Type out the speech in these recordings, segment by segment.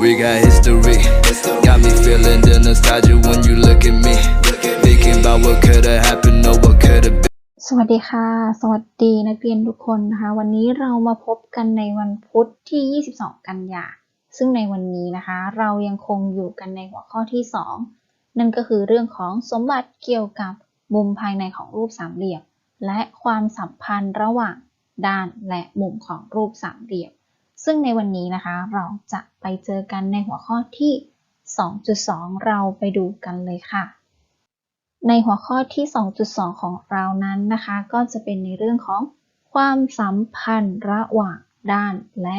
We got history. Got me feeling the nostalgia when you look at me. Thinking about what could have happened or what could have been. สวัสดีค่ะ สวัสดีนักเรียนทุกคนนะคะ วันนี้เรามาพบกันในวันพุธที่ 22 กันยา ซึ่งในวันนี้นะคะ เรายังคงอยู่กันในหัวข้อที่ 2 นั่นก็คือเรื่องของสมบัติเกี่ยวกับมุมภายในของรูปสามเหลี่ยม และความสัมพันธ์ระหว่างด้านและมุมของรูปสามเหลี่ยม ซึ่งในวันนี้นะคะเราจะไปเจอกันในหัวข้อที่ 2.2 เราไปดูกันเลยค่ะ ในหัวข้อที่ 2.2 ของเรานั้นนะคะ ก็จะเป็นในเรื่องของความสัมพันธ์ระหว่างด้านและ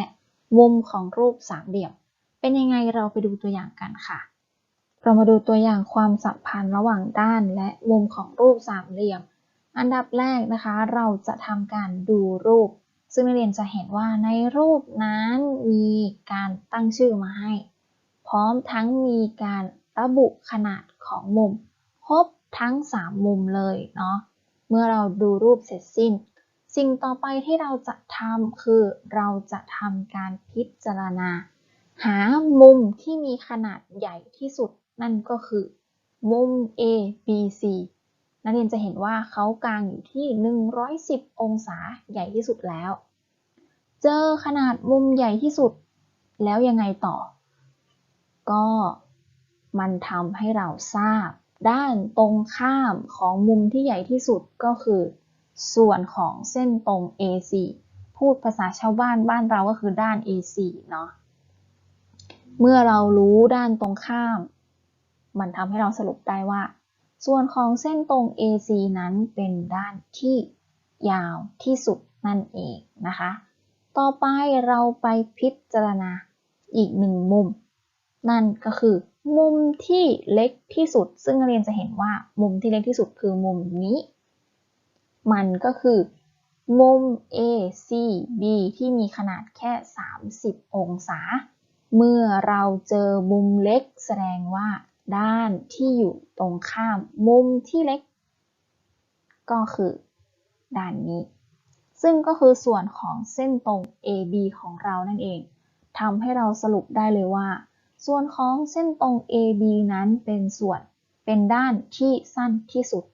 มุมของรูปสามเหลี่ยม เป็นยังไงเราไปดูตัวอย่างกันค่ะ เรามาดูตัวอย่างความสัมพันธ์ระหว่างด้านและมุมของรูปสามเหลี่ยม อันดับแรกนะคะ เราจะทำการดูรูป ซึ่งนักเรียนจะเห็นว่าในรูปนั้นมีการตั้งชื่อมาให้ พร้อมทั้งมีการระบุขนาดของมุมครบทั้ง 3 มุมเลยเนาะ เมื่อเราดูรูปเสร็จสิ้น สิ่งต่อไปที่เราจะทำคือเราจะทำการพิจารณา หามุมที่มีขนาดใหญ่ที่สุดนั่นก็คือ มุม A B C นักเรียนจะเห็นว่าเขากางอยู่ที่ 110 องศาใหญ่ที่สุดแล้ว เจอขนาดมุมใหญ่ที่สุดแล้วยังไงต่อ ก็มันทำให้เราทราบ ด้านตรงข้ามของมุมที่ใหญ่ที่สุดก็คือ ส่วนของเส้นตรง AC พูดภาษาชาวบ้านบ้านเราก็คือด้าน AC เนาะเมื่อเรารู้ด้านตรงข้าม มันทำให้เราสรุปได้ว่า ส่วนของเส้นตรง AC นั้นเป็นด้านที่ยาวที่สุดนั่นเองนะคะ ต่อไปเราไปพิจารณาอีกหนึ่งมุม นั่นก็คือ มุมที่เล็กที่สุด ซึ่งเรียนจะเห็นว่ามุมที่เล็กที่สุดคือมุมนี้ มันก็คือ มุม ACB ที่มีขนาดแค่ 30 องศา เมื่อเราเจอมุมเล็กแสดงว่า ด้านที่อยู่ตรงข้ามมุมที่เล็ก ก็คือด้านนี้ ซึ่งก็คือส่วนของเส้นตรง AB ของเรานั่นเองทำให้เราสรุปได้เลยว่า ส่วนของเส้นตรง AB นั้นเป็นส่วนเป็นด้านที่สั้นที่สุด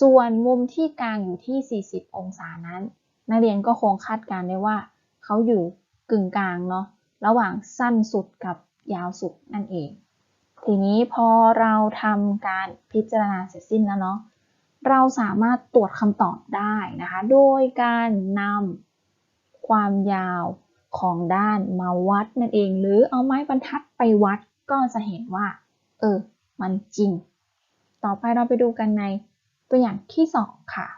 ส่วนมุมที่กลางอยู่ที่ 40 องศานั้น นักเรียนก็คงคาดการณ์ได้ว่า เขาอยู่กึ่งกลางเนาะระหว่างสั้นสุดกับยาวสุดนั่นเอง ทีนี้พอเราทำการพิจารณาเสร็จสิ้นแล้วเนาะเราสามารถตรวจคำตอบได้นะคะโดยการนำความยาวของด้านมาวัดนั่นเอง หรือเอาไม้บรรทัดไปวัดก็จะเห็นว่า เออ มันจริง ต่อไปเราไปดูกันในตัวอย่างที่ 2 ค่ะ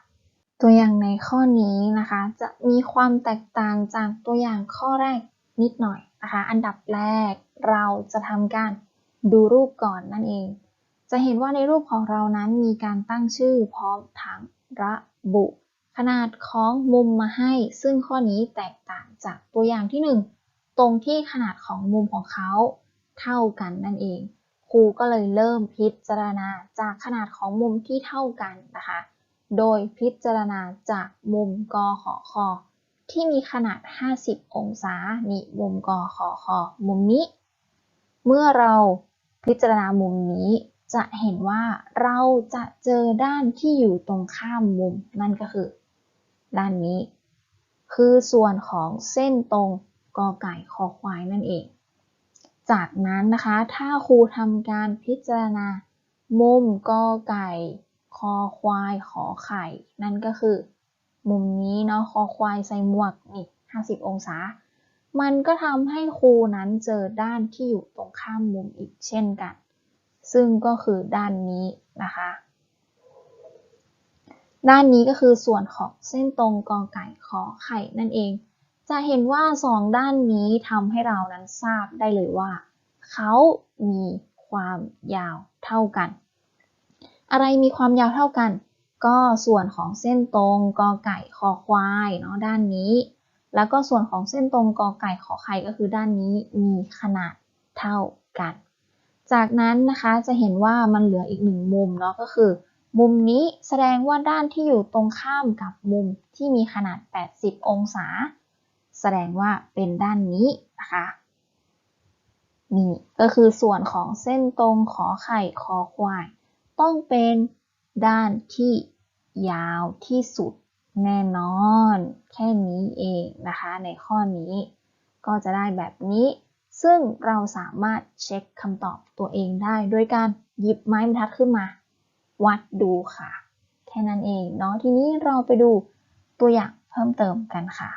ตัวอย่างในข้อนี้นะคะ จะมีความแตกต่างจากตัวอย่างข้อแรกนิดหน่อยนะคะ อันดับแรกเราจะทำการ ดูรูปก่อนนั่นเอง จะเห็นว่าในรูปของเรานั้นมีการตั้งชื่อพร้อมทั้งระบุ ขนาดของมุมมาให้ ซึ่งข้อนี้แตกต่างจากตัวอย่างที่ 1 ตรงที่ขนาดของมุมของเขาเท่ากันนั่นเอง ครูก็เลยเริ่มพิจารณาจากขนาดของมุมที่เท่ากันนะคะ โดยพิจารณาจากมุมกขอคอที่มีขนาด 50 องศา นี่มุมกขอคอมุมนี้ เมื่อเรา พิจารณามุมนี้จะเห็นว่าเราจะเจอด้านที่อยู่ตรงข้ามมุม นั่นก็คือ ด้านนี้ คือส่วนของเส้นตรงกอไก่คอควายนั่นเอง จากนั้นนะคะ ถ้าครูทำการพิจารณา มุมกอไก่ คอควายขอไข่ นั่นก็คือ มุมนี้เนาะคอควายใส่หมวกนี่50 องศา มันก็ทำให้ครูนั้นเจอด้านที่อยู่ตรงข้ามมุมอีกเช่นกัน ซึ่งก็คือด้านนี้นะคะ ด้านนี้ก็คือส่วนของเส้นตรงกอไก่ขอไข่นั่นเอง จะเห็นว่าสองด้านนี้ทำให้เรานั้นทราบได้เลยว่า เขามีความยาวเท่ากัน อะไรมีความยาวเท่ากัน ก็ส่วนของเส้นตรงกอไก่คอควายเนาะด้านนี้ แล้วก็ส่วนของเส้นตรงกอไก่ขอไข่ก็คือด้านนี้มีขนาดเท่ากัน จากนั้นนะคะจะเห็นว่ามันเหลืออีกหนึ่งมุมเนาะก็คือ มุมนี้แสดงว่าด้านที่อยู่ตรงข้ามกับมุมที่มีขนาด 80 องศา แสดงว่าเป็นด้านนี้นะคะนี่ก็คือส่วนของเส้นตรงขอไข่คอควาย ต้องเป็นด้านที่ยาวที่สุด แน่นอน แค่นี้เองนะคะ ในข้อนี้ ก็จะได้แบบนี้ ซึ่งเราสามารถเช็คคำตอบตัวเองได้ โดยการหยิบไม้บรรทัดขึ้นมา วัดดูค่ะ แค่นั้นเองเนาะทีนี้เราไปดูตัวอย่างเพิ่มเติมกันค่ะ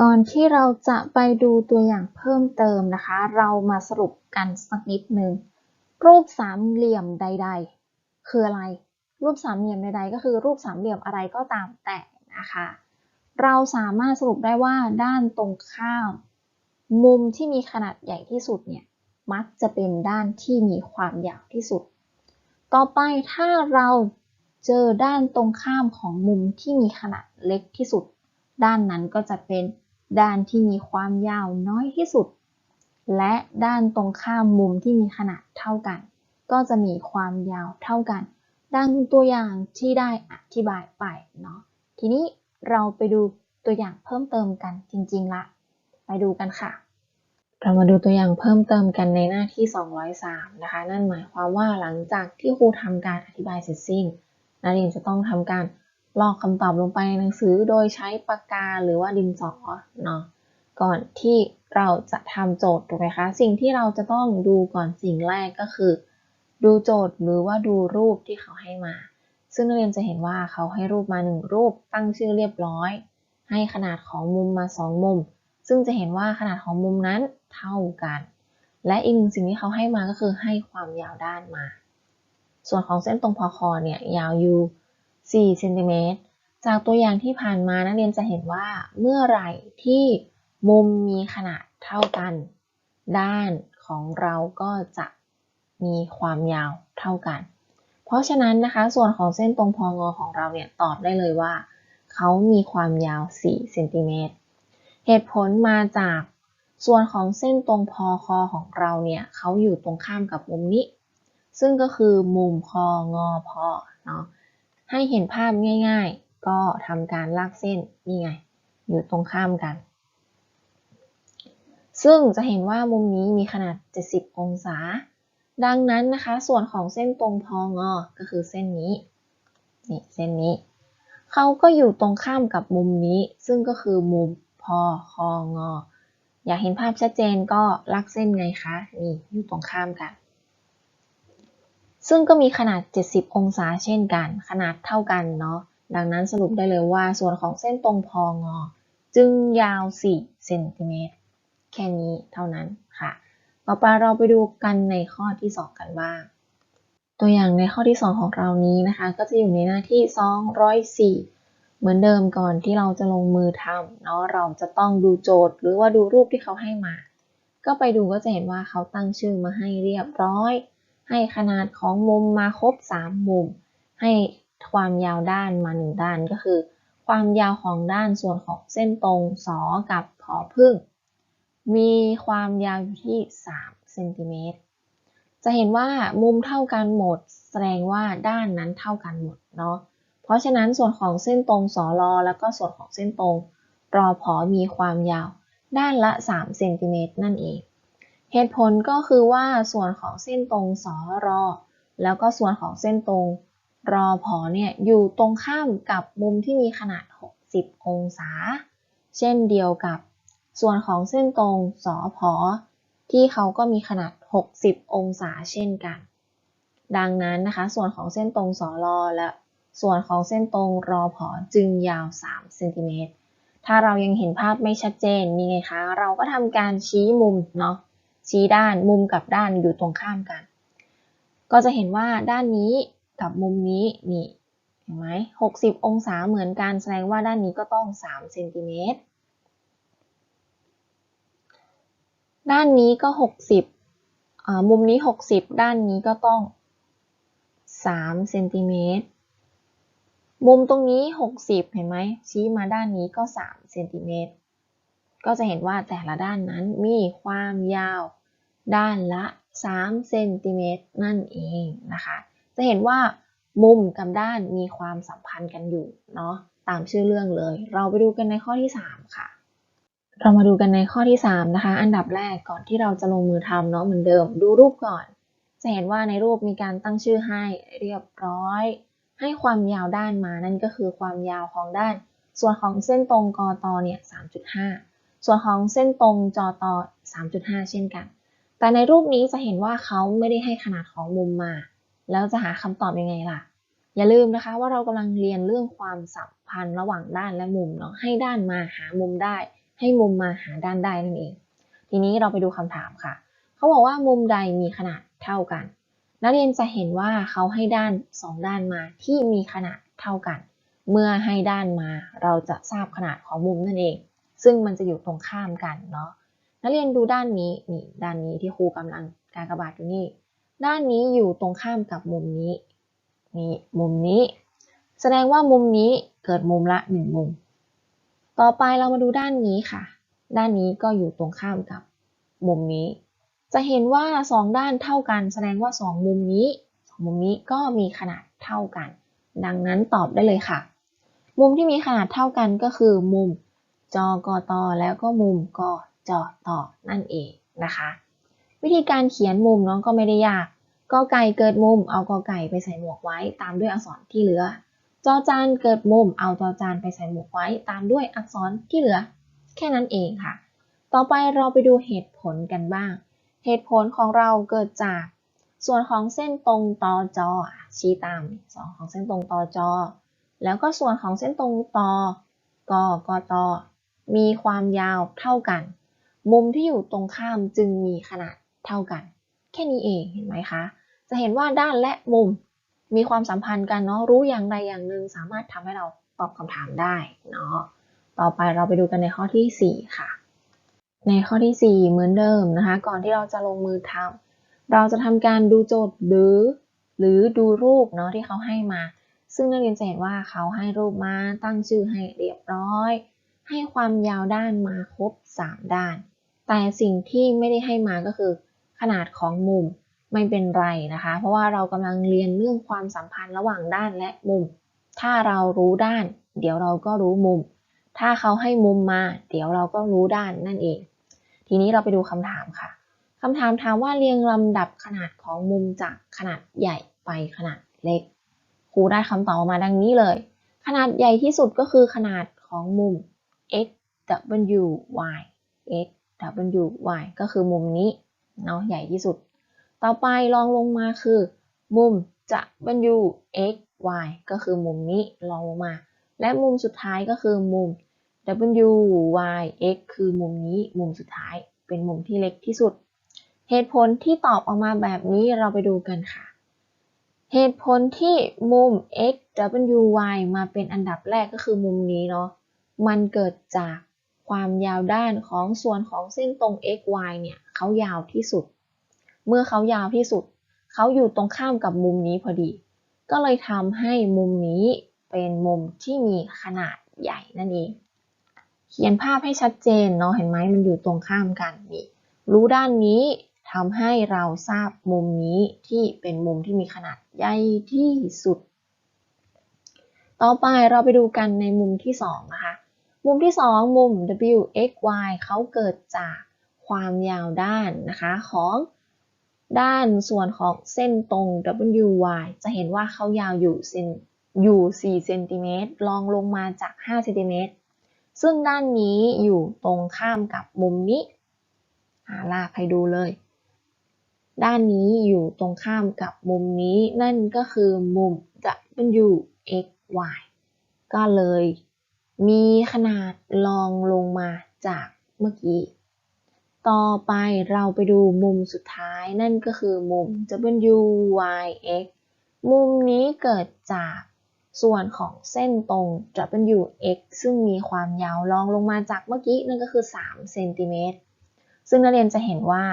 ก่อนที่เราจะไปดูตัวอย่างเพิ่มเติมนะคะ เรามาสรุปกันสักนิดนึงรูปสามเหลี่ยมใด ๆ คืออะไรรูปสามเหลี่ยมใดๆก็คือรูปสามเหลี่ยมอะไรก็ตามแต่ นะคะ เราสามารถสรุปได้ว่าด้านตรงข้าม มุมที่มีขนาดใหญ่ที่สุดเนี่ยมักจะเป็นด้านที่มีความยาวที่สุด ต่อไปถ้าเราเจอด้านตรงข้ามของมุมที่มีขนาดเล็กที่สุด ด้านนั้นก็จะเป็นด้านที่มีความยาวน้อยที่สุด และด้านตรงข้ามมุมที่มีขนาดเท่ากัน ก็จะมีความยาวเท่ากัน ดังตัวอย่างที่ได้อธิบายไปเนาะ ทีนี้เราไปดูตัวอย่างเพิ่มเติมกันจริงๆละ ไปดูกันค่ะ เรามาดูตัวอย่างเพิ่มเติมกันในหน้าที่ 203 นะคะ นั่นหมายความว่าหลังจากที่ครูทำการอธิบายเสร็จสิ้น นักเรียนจะต้องทำการลอกคำตอบลงไปในหนังสือโดยใช้ปากกาหรือว่าดินสอเนาะก่อนที่เราจะทำโจทย์ถูกไหมคะ สิ่งที่เราจะต้องดูก่อนสิ่งแรกก็คือ ดูโจทย์หรือว่าดูรูปที่เขาให้มา ซึ่งนักเรียนจะเห็นว่าเขาให้รูปมาหนึ่งรูปตั้งชื่อเรียบร้อย ให้ขนาดของมุมมาสองมุม ซึ่งจะเห็นว่าขนาดของมุมนั้นเท่ากัน และอีกหนึ่งสิ่งที่เขาให้มาก็คือให้ความยาวด้านมา ส่วนของเส้นตรงพอคอเนี่ยยาวอยู่4เซนติเมตรจากตัวอย่างที่ผ่านมานักเรียนจะเห็นว่าเมื่อไหร่ที่มุมมีขนาดเท่ากัน ด้านของเราก็จะมีความยาวเท่ากัน เพราะฉะนั้นนะคะ ส่วนของเส้นตรงพองอของเราเนี่ยตอบได้เลยว่า เขามีความยาว 4 เซนติเมตร เหตุผลมาจากส่วนของเส้นตรงพอคอของเราเนี่ยเขาอยู่ตรงข้ามกับมุมนี้ ซึ่งก็คือมุมคองอพอเนาะให้เห็นภาพง่ายๆ ก็ทำการลากเส้นนี่ไง อยู่ตรงข้ามกัน ซึ่งจะเห็นว่ามุมนี้มีขนาด 70 องศา ดังนั้นนะคะ ส่วนของเส้นตรงพองอก็คือเส้นนี้นี่เส้นนี้เขาก็อยู่ตรงข้ามกับมุมนี้ ซึ่งก็คือมุมพอคองออยากเห็นภาพชัดเจนก็ลากเส้นไงคะนี่อยู่ตรงข้ามกัน ซึ่งก็มีขนาด 70 องศาเช่นกัน ขนาดเท่ากันเนาะดังนั้นสรุปได้เลยว่าส่วนของเส้นตรงพองอจึงยาว 4 เซนติเมตรแค่นี้เท่านั้นค่ะ ต่อไปเราไปดูกันในข้อที่ 2 กันบ้าง ตัวอย่างในข้อที่ 2 ของเรานี้นะคะ ก็จะอยู่ในหน้าที่ 204 เหมือนเดิมก่อนที่เราจะลงมือทำเนาะเราจะต้องดูโจทย์ หรือว่าดูรูปที่เขาให้มา ก็ไปดูก็จะเห็นว่าเขาตั้งชื่อมาให้เรียบร้อย ให้ขนาดของมุมมาครบ 3 มุม ให้ความยาวด้านมา 1 ด้านก็คือ ความยาวของด้านส่วนของเส้นตรงสอกับผอพึ่ง มีความยาวอยู่ที่3เซนติเมตร จะเห็นว่ามุมเท่ากันหมด แสดงว่าด้านนั้นเท่ากันหมดเนาะ เพราะฉะนั้นส่วนของเส้นตรงสอรอแล้วก็ส่วนของเส้นตรงรอผอมีความยาวด้านละ3เซนติเมตรนั่นเอง เหตุผลก็คือว่าส่วนของเส้นตรงสอรอแล้วก็ส่วนของเส้นตรงรอผอเนี่ยอยู่ตรงข้ามกับมุมที่มีขนาด 60 องศา เช่นเดียวกับ ส่วนของเส้นตรงสอพอที่เขาก็มีขนาด 60 องศาเช่นกัน ดังนั้นนะคะ ส่วนของเส้นตรงสอรอและส่วนของเส้นตรงรอผอจึงยาว3เซนติเมตร ถ้าเรายังเห็นภาพไม่ชัดเจนนี่ไงคะ เราก็ทำการชี้มุมเนาะ ชี้ด้านมุมกับด้านอยู่ตรงข้ามกัน ก็จะเห็นว่าด้านนี้กับมุมนี้นี่ เห็นไหม60 องศาเหมือนกันแสดงว่าด้านนี้ก็ต้อง3เซนติเมตร ด้านนี้ก็60มุมนี้60ด้านนี้ก็ต้อง3เซนติเมตร มุมตรงนี้60เห็นไหมชี้มาด้านนี้ก็3เซนติเมตร ก็จะเห็นว่าแต่ละด้านนั้นมีความยาวด้านละ3เซนติเมตรนั่นเองนะคะ จะเห็นว่ามุมกับด้านมีความสัมพันธ์กันอยู่เนาะตามชื่อเรื่องเลย เราไปดูกันในข้อที่ 3 ค่ะ เรามาดูกันในข้อที่ 3 นะคะ อันดับแรกก่อนที่เราจะลงมือทำเนาะเหมือนเดิม ดูรูปก่อน จะเห็นว่าในรูปมีการตั้งชื่อให้เรียบร้อย ให้ความยาวด้านมานั่นก็คือความยาวของด้าน ส่วนของเส้นตรงกอตเนี่ย 3.5 ส่วนของเส้นตรงจอต3.5 เช่นกัน แต่ในรูปนี้จะเห็นว่าเขาไม่ได้ให้ขนาดของมุมมา แล้วจะหาคำตอบยังไงล่ะ อย่าลืมนะคะว่าเรากำลังเรียนเรื่องความสัมพันธ์ระหว่างด้านและมุมเนาะให้ด้านมาหามุมได้ ให้มุมมาหาด้านได้นั่นเอง ทีนี้เราไปดูคำถามค่ะ เขาบอกว่ามุมใดมีขนาดเท่ากัน นักเรียนจะเห็นว่าเขาให้ด้านสองด้านมาที่มีขนาดเท่ากัน เมื่อให้ด้านมาเราจะทราบขนาดของมุมนั่นเอง ซึ่งมันจะอยู่ตรงข้ามกันเนาะ นักเรียนดูด้านนี้นี่ด้านนี้ที่ครูกำลังการกระบาดอยู่นี่ ด้านนี้อยู่ตรงข้ามกับมุมนี้นี่มุมนี้ แสดงว่ามุมนี้เกิดมุมละหนึ่งมุม ต่อไปเรามาดูด้านนี้ค่ะ ด้านนี้ก็อยู่ตรงข้ามกับมุมนี้ จะเห็นว่าสองด้านเท่ากัน แสดงว่าสองมุมนี้สองมุมนี้ก็มีขนาดเท่ากัน ดังนั้นตอบได้เลยค่ะ มุมที่มีขนาดเท่ากันก็คือ มุมจกตแล้วก็มุมกจตนั่นเองนะคะ วิธีการเขียนมุมน้องก็ไม่ได้ยากกอไก่เกิดมุมเอากอไก่ไปใส่หมวกไว้ตามด้วยอักษรที่เหลือ จอจานเกิดมุมเอาจอจานไปใส่หมวกไว้ตามด้วยอักษรที่เหลือ แค่นั้นเองค่ะ ต่อไปเราไปดูเหตุผลกันบ้าง เหตุผลของเราเกิดจาก ส่วนของเส้นตรงตอจอชี้ตามส่วนของเส้นตรงตอจอ แล้วก็ส่วนของเส้นตรงตอกอกตมีความยาวเท่ากัน มุมที่อยู่ตรงข้ามจึงมีขนาดเท่ากัน แค่นี้เองเห็นไหมคะ จะเห็นว่าด้านและมุม มีความสัมพันธ์กันเนาะรู้อย่างใดอย่างหนึ่งสามารถทำให้เราตอบคำถามได้เนาะต่อไปเราไปดูกันในข้อทีสี่4 ค่ะ ในข้อทีสี่ 4 เหมือนเดิมนะคะ ก่อนที่เราจะลงมือทำเราจะทำการดูโจทย์หรือ หรือดูรูปเนาะที่เขาให้มา ซึ่งนักเรียนจะเห็นว่าเขาให้รูปมาตั้งชื่อให้เรียบร้อย ให้ความยาวด้านมาครบ 3 ด้าน แต่สิ่งที่ไม่ได้ให้มาก็คือ ขนาดของมุม ไม่เป็นไรนะคะ เพราะว่าเรากำลังเรียนเรื่องความสัมพันธ์ระหว่างด้านและมุม ถ้าเรารู้ด้าน เดี๋ยวเราก็รู้มุม ถ้าเขาให้มุมมา เดี๋ยวเราก็รู้ด้านนั่นเอง ทีนี้เราไปดูคำถามค่ะคำถามถามว่าเรียงลำดับขนาดของมุมจากขนาดใหญ่ไปขนาดเล็กครูได้คำตอบออกมาดังนี้เลย ขนาดใหญ่ที่สุดก็คือขนาดของมุม x w y x w y ก็คือมุมนี้เนาะใหญ่ที่สุด ต่อไปลองลงมาคือ มุมจะ w x y ก็คือมุมนี้ลองลงมา และมุมสุดท้ายก็คือมุม w y x คือมุมนี้มุมสุดท้ายเป็นมุมที่เล็กที่สุด เหตุผลที่ตอบออกมาแบบนี้เราไปดูกันค่ะ เหตุผลที่มุม x w y มาเป็นอันดับแรกก็คือมุมนี้เนาะมันเกิดจากความยาวด้านของส่วนของเส้นตรง x y เนี่ยเขายาวที่สุด เมื่อเขายาวที่สุด เขาอยู่ตรงข้ามกับมุมนี้พอดี ก็เลยทำให้มุมนี้เป็นมุมที่มีขนาดใหญ่นั่นเอง เขียนภาพให้ชัดเจนเนาะเห็นไหมมันอยู่ตรงข้ามกันนี่ รู้ด้านนี้ทำให้เราทราบมุมนี้ที่เป็นมุมที่มีขนาดใหญ่ที่สุด ต่อไปเราไปดูกันในมุมที่สองนะคะ มุมที่ 2 มุม w x y เขาเกิดจากความยาวด้านนะคะของ ด้านส่วนของเส้นตรง w y จะเห็นว่าเขายาวอยู่เซนอยู่ 4 เซนติเมตรลองลงมาจาก 5 เซนติเมตร ซึ่งด้านนี้อยู่ตรงข้ามกับมุมนี้หาลากให้ดูเลย ด้านนี้อยู่ตรงข้ามกับมุมนี้ นั่นก็คือมุม w x y ก็เลย มีขนาดลองลงมาจากเมื่อกี้ ต่อไปเราไปดูมุมสุดท้ายนั่นก็คือมุม w y x มุมนี้เกิดจากส่วนของเส้นตรง w x ซึ่งมีความยาวลองลงมาจากเมื่อกี้นั่นก็คือ3เซนติเมตรซึ่งนักเรียนจะเห็นว่า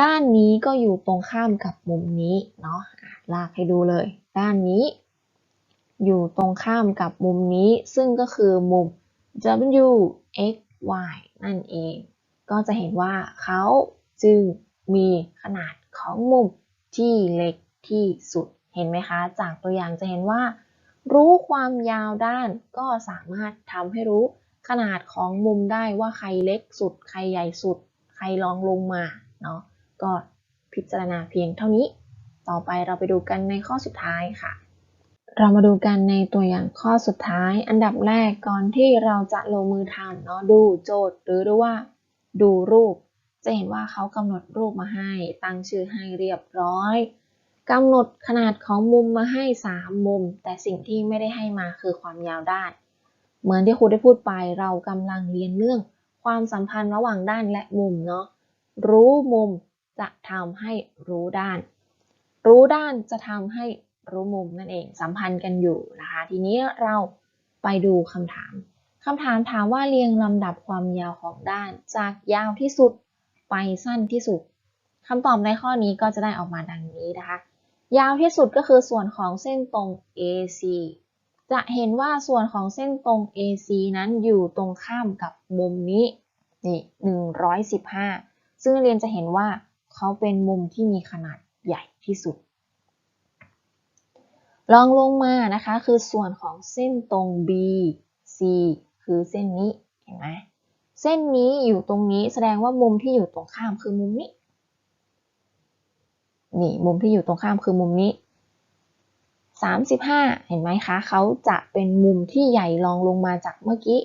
ด้านนี้ก็อยู่ตรงข้ามกับมุมนี้เนาะลากให้ดูเลย ด้านนี้ อยู่ตรงข้ามกับมุมนี้ ซึ่งก็คือมุม w x y นั่นเอง ก็จะเห็นว่าเขาจึงมีขนาดของมุมที่เล็กที่สุด เห็นไหมคะ จากตัวอย่างจะเห็นว่า รู้ความยาวด้านก็สามารถทำให้รู้ขนาดของมุมได้ว่าใครเล็กสุด ใครใหญ่สุด ใครรองลงมาเนาะก็พิจารณาเพียงเท่านี้ ต่อไปเราไปดูกันในข้อสุดท้ายค่ะ เรามาดูกันในตัวอย่างข้อสุดท้าย อันดับแรกก่อนที่เราจะลงมือทำเนาะดูโจทย์หรือเรียกว่า ดูรูป จะเห็นว่าเขากำหนดรูปมาให้ ตั้งชื่อให้เรียบร้อยกำหนดขนาดของมุมมาให้ 3 มุม แต่สิ่งที่ไม่ได้ให้มาคือความยาวด้าน เหมือนที่ครูได้พูดไปเรากำลังเรียนเรื่อง ความสัมพันธ์ระหว่างด้านและมุมเนาะรู้มุมจะทำให้รู้ด้าน รู้ด้านจะทำให้รู้มุมนั่นเองสัมพันธ์กันอยู่นะคะ ทีนี้เราไปดูคำถาม คำถามถามว่าเรียงลำดับความยาวของด้าน จากยาวที่สุดไปสั้นที่สุดคำตอบในข้อนี้ก็จะได้ออกมาดังนี้นะคะ ยาวที่สุดก็คือส่วนของเส้นตรง AC จะเห็นว่าส่วนของเส้นตรง AC นั้นอยู่ตรงข้ามกับมุมนี้นี่115 ซึ่งเรียนจะเห็นว่าเขาเป็นมุมที่มีขนาดใหญ่ที่สุดลองลงมานะคะคือส่วนของเส้นตรง BC คือเส้นนี้เห็นไหมเส้นนี้อยู่ตรงนี้แสดงว่ามุมที่อยู่ตรงข้ามคือมุมนี้ นี่มุมที่อยู่ตรงข้ามคือมุมนี้ 35 เห็นไหมคะเขาจะเป็นมุมที่ใหญ่รองลงมาจากเมื่อกี้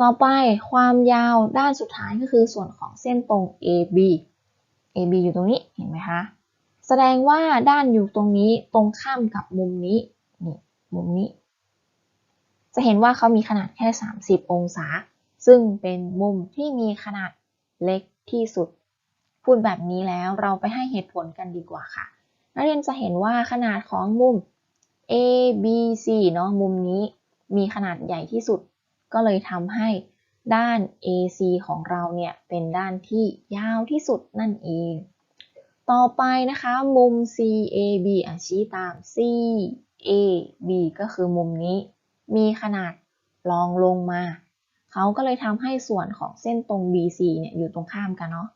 ต่อไปความยาวด้านสุดท้ายก็คือส่วนของเส้นตรง AB AB อยู่ตรงนี้เห็นไหมคะ แสดงว่าด้านอยู่ตรงนี้ตรงข้ามกับมุมนี้นี่มุมนี้ จะเห็นว่าเขามีขนาดแค่ 30 องศา ซึ่งเป็นมุมที่มีขนาดเล็กที่สุด พูดแบบนี้แล้วเราไปให้เหตุผลกันดีกว่าค่ะ นักเรียนจะเห็นว่าขนาดของมุม A B C เนาะมุมนี้มีขนาดใหญ่ที่สุด ก็เลยทำให้ด้าน AC ของเราเนี่ยเป็นด้านที่ยาวที่สุดนั่นเอง ต่อไปนะคะมุม CAB อะชี้ตาม CAB ก็คือมุมนี้ มีขนาดรองลงมา เขาก็เลยทำให้ส่วนของเส้นตรง BC เนี่ยอยู่ตรงข้ามกันเนาะ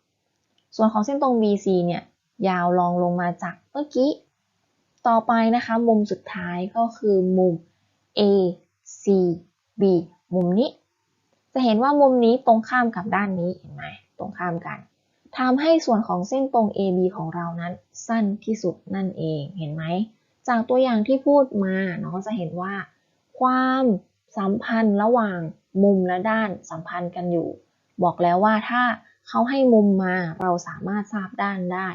ส่วนของเส้นตรง BC เนี่ยยาวรองลงมาจากเมื่อกี้ ต่อไปนะคะมุมสุดท้ายก็คือมุม ACB มุมนี้ จะเห็นว่ามุมนี้ตรงข้ามกับด้านนี้เห็นไหมตรงข้ามกันทำให้ส่วนของเส้นตรง AB ของเรานั้นสั้นที่สุดนั่นเอง เห็นไหม จากตัวอย่างที่พูดมาเนาะจะเห็นว่า ความสัมพันธ์ระหว่างมุมและด้านสัมพันธ์กันอยู่ บอกแล้วว่าถ้าเขาให้มุมมาเราสามารถทราบด้านได้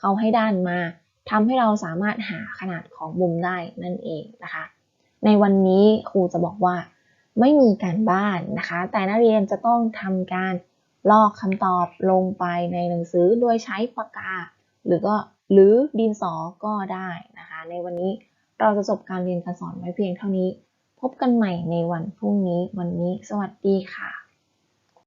เขาให้ด้านมาทำให้เราสามารถหาขนาดของมุมได้นั่นเองนะคะ ในวันนี้ครูจะบอกว่า ไม่มีการบ้านนะคะ แต่นักเรียนจะต้องทำการลอกคำตอบลงไปในหนังสือโดยใช้ปากกา หรือก็หรือดินสอก็ได้นะคะ ในวันนี้เราจะจบการเรียนการสอนไว้เพียงเท่านี้ พบกันใหม่ในวันพรุ่งนี้ วันนี้สวัสดีค่ะ